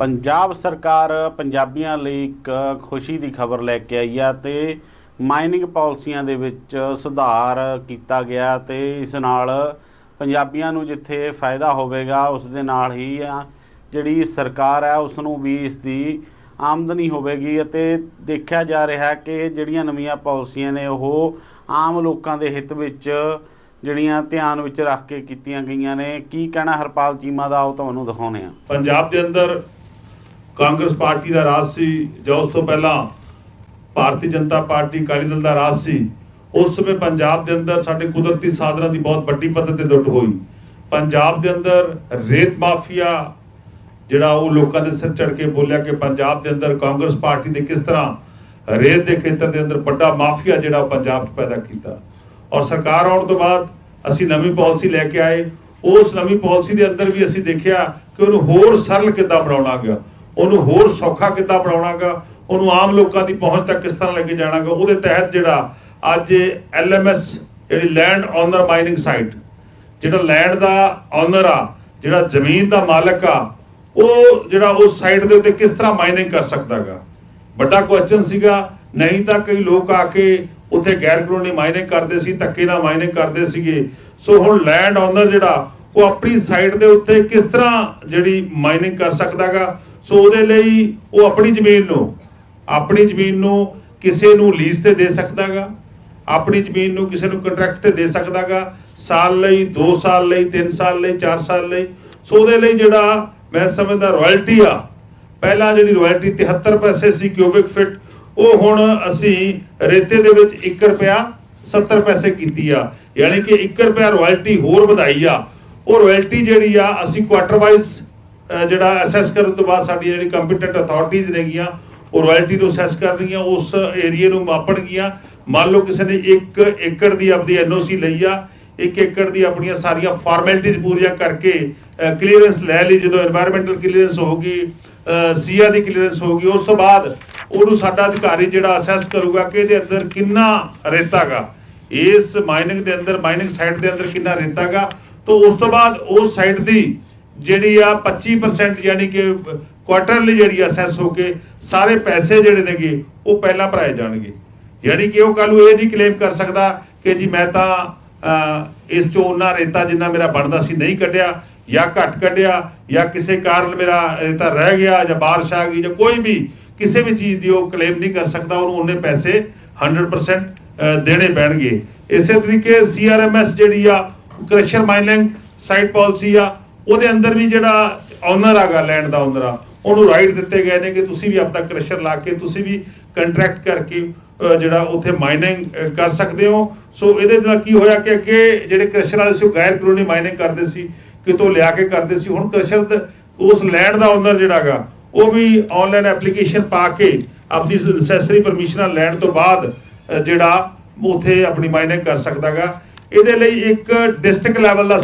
ਪੰਜਾਬ ਸਰਕਾਰ ਪੰਜਾਬੀਆਂ ਲਈ ਇੱਕ ਖੁਸ਼ੀ ਦੀ ਖਬਰ ਲੈ ਕੇ ਆਈ ਆ ਤੇ ਮਾਈਨਿੰਗ ਪਾਲਿਸੀਆਂ ਦੇ ਵਿੱਚ ਸੁਧਾਰ ਕੀਤਾ ਗਿਆ ਤੇ ਇਸ ਨਾਲ ਪੰਜਾਬੀਆਂ ਨੂੰ ਜਿੱਥੇ ਫਾਇਦਾ ਹੋਵੇਗਾ, ਉਸ ਦੇ ਨਾਲ ਹੀ ਜਿਹੜੀ ਸਰਕਾਰ ਹੈ ਉਸ ਨੂੰ ਵੀ ਇਸ ਦੀ ਆਮਦਨੀ ਹੋਵੇਗੀ ਅਤੇ ਦੇਖਿਆ ਜਾ ਰਿਹਾ ਕਿ ਜਿਹੜੀਆਂ ਨਵੀਆਂ ਪਾਲਿਸੀਆਂ ਨੇ, ਉਹ ਆਮ ਲੋਕਾਂ ਦੇ ਹਿੱਤ ਵਿੱਚ ਜਿਹੜੀਆਂ ਧਿਆਨ ਵਿੱਚ ਰੱਖ ਕੇ ਕੀਤੀਆਂ ਗਈਆਂ ਨੇ। ਕੀ ਕਹਿਣਾ ਹਰਪਾਲ ਚੀਮਾ ਦਾ, ਉਹ ਤੁਹਾਨੂੰ ਦਿਖਾਉਣੇ ਆ ਪੰਜਾਬ ਦੇ ਅੰਦਰ ਕਾਂਗਰਸ ਪਾਰਟੀ ਦਾ ਰਾਜ ਸੀ, ਜੋ ਉਸ ਤੋਂ ਪਹਿਲਾਂ ਭਾਰਤੀ ਜਨਤਾ ਪਾਰਟੀ, ਅਕਾਲੀ ਦਲ ਦਾ ਰਾਜ ਸੀ, ਉਸ ਸਮੇਂ ਪੰਜਾਬ ਦੇ ਅੰਦਰ ਸਾਡੇ ਕੁਦਰਤੀ ਸਾਧਨਾਂ ਦੀ ਬਹੁਤ ਵੱਡੀ ਪੱਧਰ ਤੇ ਲੁੱਟ ਹੋਈ। ਪੰਜਾਬ ਦੇ ਅੰਦਰ ਰੇਤ ਮਾਫੀਆ, ਜਿਹੜਾ ਉਹ ਲੋਕਾਂ ਦੇ ਸਿਰ ਚੜ ਕੇ ਬੋਲਿਆ ਕਿ ਪੰਜਾਬ ਦੇ ਅੰਦਰ ਕਾਂਗਰਸ ਪਾਰਟੀ ਨੇ ਕਿਸ ਤਰ੍ਹਾਂ ਰੇਤ ਦੇ ਖੇਤਰ ਦੇ ਅੰਦਰ ਵੱਡਾ ਮਾਫੀਆ ਜਿਹੜਾ ਉਹ ਪੰਜਾਬ 'ਚ ਪੈਦਾ ਕੀਤਾ। ਔਰ ਸਰਕਾਰ ਆਉਣ ਤੋਂ ਬਾਅਦ ਅਸੀਂ ਨਵੀਂ ਪਾਲਿਸੀ ਲੈ ਕੇ ਆਏ। ਉਸ ਨਵੀਂ ਪਾਲਿਸੀ ਦੇ ਅੰਦਰ ਵੀ ਅਸੀਂ ਦੇਖਿਆ ਕਿ ਉਹਨੂੰ ਹੋਰ ਸਰਲ ਕਿੱਦਾਂ ਬਣਾਉਣਾ ਗਿਆ। ਉਹਨੂੰ ਹੋਰ ਸੌਖਾ ਕਿੱਦਾਂ ਬਣਾਉਣਾਗਾ? ਉਹਨੂੰ ਆਮ ਲੋਕਾਂ ਦੀ ਪਹੁੰਚ ਤੱਕ ਕਿਸ ਤਰ੍ਹਾਂ ਲੈ ਕੇ ਜਾਣਾਗਾ? ਉਹਦੇ ਤਹਿਤ ਜਿਹੜਾ ਅੱਜ ਐਲਐਮਐਸ, ਜਿਹੜੀ ਲੈਂਡ ਓਨਰ ਮਾਈਨਿੰਗ ਸਾਈਟ ਜਿਹੜਾ ਲੈਂਡ ਦਾ ਓਨਰ ਆ, ਜਿਹੜਾ ਜ਼ਮੀਨ ਦਾ ਮਾਲਕ ਆ, ਉਹ ਜਿਹੜਾ ਉਸ ਸਾਈਟ ਦੇ ਉੱਤੇ ਕਿਸ ਤਰ੍ਹਾਂ ਮਾਈਨਿੰਗ ਕਰ ਸਕਦਾਗਾ? ਵੱਡਾ ਕੁਐਸਚਨ ਸੀਗਾ। ਨਹੀਂ ਤਾਂ ਕਈ ਲੋਕ ਆ ਕੇ ਉੱਥੇ ਗੈਰ ਕਾਨੂੰਨੀ ਮਾਈਨਿੰਗ ਕਰਦੇ ਸੀ, ਧੱਕੇ ਨਾਲ ਮਾਈਨਿੰਗ ਕਰਦੇ ਸੀਗੇ। ਸੋ ਹੁਣ ਲੈਂਡ ਓਨਰ ਜਿਹੜਾ, ਉਹ ਆਪਣੀ ਸਾਈਟ ਦੇ ਉੱਤੇ ਕਿਸ ਤਰ੍ਹਾਂ ਜਿਹੜੀ ਮਾਈਨਿੰਗ ਕਰ ਸਕਦਾਗਾ? ਸੋ ਉਹਦੇ ਲਈ ਉਹ ਆਪਣੀ ਜ਼ਮੀਨ ਨੂੰ, ਆਪਣੀ ਜ਼ਮੀਨ ਨੂੰ ਕਿਸੇ ਨੂੰ ਲੀਜ਼ ਤੇ ਦੇ ਸਕਦਾਗਾ, ਆਪਣੀ ਜ਼ਮੀਨ ਨੂੰ ਕਿਸੇ ਨੂੰ ਕੰਟਰੈਕਟ ਤੇ ਦੇ ਸਕਦਾਗਾ, ਸਾਲ ਲਈ 2 ਸਾਲ ਲਈ 3 ਸਾਲ ਲਈ 4 ਸਾਲ ਲਈ। ਸੋ ਉਹਦੇ ਲਈ ਜਿਹੜਾ ਮੈਂ ਸਮਝਦਾ ਰਾਇਲਟੀ ਆ, ਪਹਿਲਾਂ ਜਿਹੜੀ ਰਾਇਲਟੀ 73 ਪੈਸੇ ਸੀ ਕਿਊਬਿਕ ਫਿਟ ਉਹ ਹੁਣ ਅਸੀਂ ਰੇਤੇ ਦੇ ਵਿੱਚ 1 ਰੁਪਿਆ 70 ਪੈਸੇ ਕੀਤੀ ਆ। ਯਾਨੀ ਕਿ 1 ਰੁਪਿਆ ਰਾਇਲਟੀ ਹੋਰ ਵਧਾਈ ਆ। ਉਹ ਰਾਇਲਟੀ ਜਿਹੜੀ ਆ, ਅਸੀਂ ਕੁਆਟਰ ਵਾਈਜ਼ ਜਿਹੜਾ ਅਸੈਸ ਕਰਨ ਤੋਂ ਬਾਅਦ ਸਾਡੀ ਜਿਹੜੀ ਕੰਪੀਟੈਂਟ ਅਥਾਰਟੀਜ਼ ਨੇਗੀਆਂ, ਉਹ ਰਾਇਲਟੀ ਨੂੰ ਅਸੈਸ ਕਰਨਗੀਆਂ ਉਸ ਏਰੀਆ ਨੂੰ ਮਾਪਣਗੀਆਂ ਮੰਨ ਲਓ ਕਿਸੇ ਨੇ 1 ਏਕੜ ਦੀ ਆਪਣੀ ਐਨਓਸੀ ਲਈ ਆ 1 ਏਕੜ ਦੀ ਆਪਣੀਆਂ ਸਾਰੀਆਂ ਫਾਰਮੈਲਿਟੀਜ਼ ਪੂਰੀਆਂ ਕਰਕੇ ਕਲੀਅਰੈਂਸ ਲੈ ਲਈ, ਜਦੋਂ এনवायरमेंटल ਕਲੀਅਰੈਂਸ ਹੋ ਗਈ ਸੀਆ ਦੀ ਕਲੀਅਰੈਂਸ ਹੋਊਗੀ, ਉਸ ਤੋਂ ਬਾਅਦ ਉਹਨੂੰ ਸਾਡਾ ਅਧਿਕਾਰੀ ਜਿਹੜਾ ਅਸੈਸ ਕਰੂਗਾ ਕਿ ਇਹਦੇ ਅੰਦਰ ਕਿੰਨਾ ਰੇਤਾਗਾ ਇਸ ਮਾਈਨਿੰਗ ਦੇ ਅੰਦਰ ਮਾਈਨਿੰਗ ਸਾਈਟ ਦੇ ਅੰਦਰ ਕਿੰਨਾ ਰੇਤਾਗਾ ਤੋਂ ਉਸ ਤੋਂ ਬਾਅਦ ਉਸ ਸਾਈਟ ਦੀ ਜਿਹੜੀ ਆ 25% ਯਾਨੀ ਕਿ ਕੁਆਟਰਲੀ ਜਿਹੜੀ ਅਸੈਸ ਹੋ ਕੇ ਸਾਰੇ ਪੈਸੇ ਜਿਹੜੇ ਨੇਗੇ ਉਹ ਪਹਿਲਾਂ ਭਰਾਏ ਜਾਣਗੇ। ਯਾਨੀ ਕਿ ਉਹ ਕੱਲ ਨੂੰ ਇਹ ਨਹੀਂ ਕਲੇਮ ਕਰ ਸਕਦਾ ਕਿ ਜੀ ਮੈਂ ਤਾਂ ਇਸ ਚੋਂ ਉਹਨਾਂ ਰੇਤਾ ਜਿੰਨਾ ਮੇਰਾ ਬਣਦਾ ਸੀ ਨਹੀਂ ਕੱਢਿਆ ਜਾਂ ਘੱਟ ਕੱਢਿਆ ਜਾਂ ਕਿਸੇ ਕਾਰਨ ਮੇਰਾ ਰੇਤਾ ਰਹਿ ਗਿਆ ਜਾਂ ਬਾਰਿਸ਼ ਆ ਗਈ ਜਾਂ ਕੋਈ ਵੀ ਕਿਸੇ ਵੀ ਚੀਜ਼ ਦੀ ਉਹ ਕਲੇਮ ਨਹੀਂ ਕਰ ਸਕਦਾ, ਉਹਨੂੰ ਉਹਨੇ ਪੈਸੇ 100% ਦੇਣੇ ਪੈਣਗੇ। ਇਸੇ ਤਰੀਕੇ ਸੀਆਰਐਮਐਸ ਜਿਹੜੀ ਆ ਕ੍ਰਸ਼ਰ ਮਾਈਨਿੰਗ ਸਾਈਟ ਪਾਲਿਸੀ ਆ ਉਹਦੇ ਅੰਦਰ ਵੀ ਜਿਹੜਾ ਓਨਰ ਹੈਗਾ ਲੈਂਡ ਦਾ ਓਨਰ ਆ, ਉਹਨੂੰ ਰਾਈਟ ਦਿੱਤੇ ਗਏ ਨੇ ਕਿ ਤੁਸੀਂ ਵੀ ਆਪਣਾ ਕ੍ਰਸ਼ਰ ਲਾ ਕੇ ਤੁਸੀਂ ਵੀ ਕੰਟਰੈਕਟ ਕਰਕੇ ਜਿਹੜਾ ਉੱਥੇ ਮਾਈਨਿੰਗ ਕਰ ਸਕਦੇ ਹੋ। ਸੋ ਇਹਦੇ ਨਾਲ ਕੀ ਹੋਇਆ ਕਿ ਅੱਗੇ ਜਿਹੜੇ ਕ੍ਰਸ਼ਰ ਵਾਲੇ ਸੀ, ਉਹ ਗੈਰ ਕਾਨੂੰਨੀ ਮਾਈਨਿੰਗ ਕਰਦੇ ਸੀ, ਕਿਤੋਂ ਲਿਆ ਕੇ ਕਰਦੇ ਸੀ। ਹੁਣ ਕ੍ਰਸ਼ਰ ਉਸ ਲੈਂਡ ਦਾ ਓਨਰ ਜਿਹੜਾ ਹੈਗਾ, ਉਹ ਵੀ ਆਨਲਾਈਨ ਐਪਲੀਕੇਸ਼ਨ ਪਾ ਕੇ ਆਪਣੀ ਨੈਸੈਸਰੀ ਪਰਮਿਸ਼ਨਾਂ ਲੈਣ ਤੋਂ ਬਾਅਦ ਜਿਹੜਾ ਉੱਥੇ ਆਪਣੀ ਮਾਈਨਿੰਗ ਕਰ ਸਕਦਾਗਾ ਇਹਦੇ ਲਈ ਇੱਕ ਡਿਸਟ੍ਰਿਕਟ ਲੈਵਲ ਦਾ